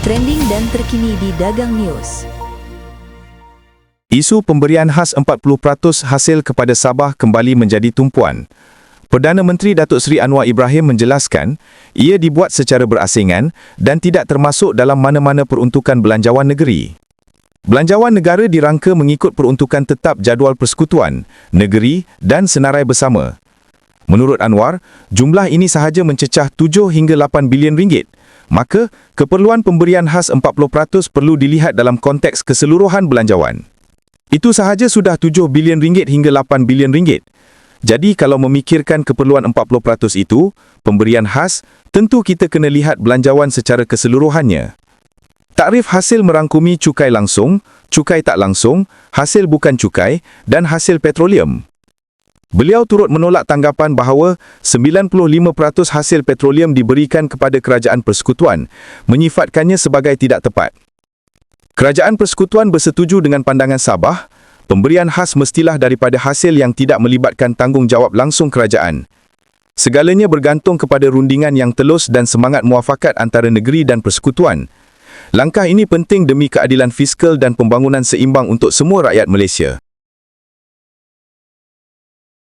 trending dan terkini di Dagang News. Isu pemberian khas 40% hasil kepada Sabah kembali menjadi tumpuan. Perdana Menteri Datuk Seri Anwar Ibrahim menjelaskan, ia dibuat secara berasingan dan tidak termasuk dalam mana-mana peruntukan belanjawan negeri. Belanjawan negara dirangka mengikut peruntukan tetap jadual persekutuan, negeri dan senarai bersama. Menurut Anwar, jumlah ini sahaja mencecah 7 hingga 8 bilion ringgit. Maka, keperluan pemberian khas 40% perlu dilihat dalam konteks keseluruhan belanjawan. Itu sahaja sudah 7 bilion ringgit hingga 8 bilion ringgit. Jadi kalau memikirkan keperluan 40% itu, pemberian khas, tentu kita kena lihat belanjawan secara keseluruhannya. Takrif hasil merangkumi cukai langsung, cukai tak langsung, hasil bukan cukai dan hasil petroleum. Beliau turut menolak tanggapan bahawa 95% hasil petroleum diberikan kepada kerajaan persekutuan, menyifatkannya sebagai tidak tepat. Kerajaan persekutuan bersetuju dengan pandangan Sabah, pemberian khas mestilah daripada hasil yang tidak melibatkan tanggungjawab langsung kerajaan. Segalanya bergantung kepada rundingan yang telus dan semangat muafakat antara negeri dan persekutuan. Langkah ini penting demi keadilan fiskal dan pembangunan seimbang untuk semua rakyat Malaysia.